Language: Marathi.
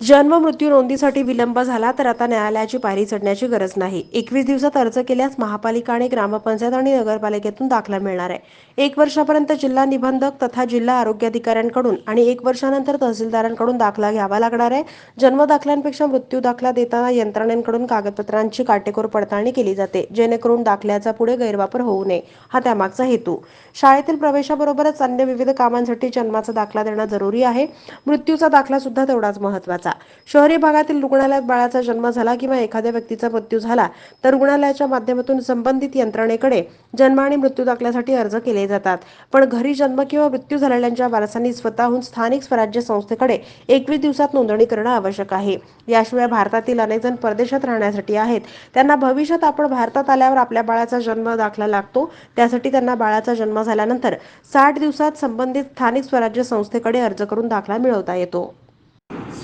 जन्म मृत्यू नोंदीसाठी विलंब झाला तर आता न्यायालयाची पायरी चढण्याची गरज नाही. एकवीस दिवसात अर्ज केल्यास महापालिका आणि ग्रामपंचायत आणि नगरपालिकेतून दाखला मिळणार आहे. एक वर्षापर्यंत जिल्हा निबंधक तथा जिल्हा आरोग्य अधिकाऱ्यांकडून आणि एक वर्षानंतर तहसीलदारांकडून दाखला घ्यावा लागणार आहे. जन्म दाखल्यांपेक्षा मृत्यू दाखला देताना यंत्रणेकडून कागदपत्रांची काटेकोर पडताळणी केली जाते जेणेकरून दाखल्याचा पुढे गैरवापर होऊ नये हा त्यामागचा हेतू. शाळेतील प्रवेशाबरोबरच अन्य विविध कामांसाठी जन्माचा दाखला देणं जरुरी आहे. मृत्यूचा दाखला सुद्धा तेवढाच महत्त्वाचा शहरी भागातील रुग्णालयात बाळाचा जन्म झाला किंवा एखाद्या व्यक्तीचा मृत्यू झाला तर रुग्णालयाच्या माध्यमातून संबंधित यंत्रणेकडे जन्म आणि मृत्यू दाखल्यासाठी अर्ज केले जातात. पण घरी जन्म किंवा मृत्यू झालेल्यांच्या वारसांनी स्वतःहून स्थानिक स्वराज्य संस्थेकडे एकवीस दिवसात नोंदणी करणं आवश्यक आहे. याशिवाय भारतातील अनेक जण परदेशात राहण्यासाठी आहेत. त्यांना भविष्यात आपण भारतात आल्यावर आपल्या बाळाचा जन्म दाखला लागतो. त्यासाठी त्यांना बाळाचा जन्म झाल्यानंतर साठ दिवसात संबंधित स्थानिक स्वराज्य संस्थेकडे अर्ज करून दाखला मिळवता येतो.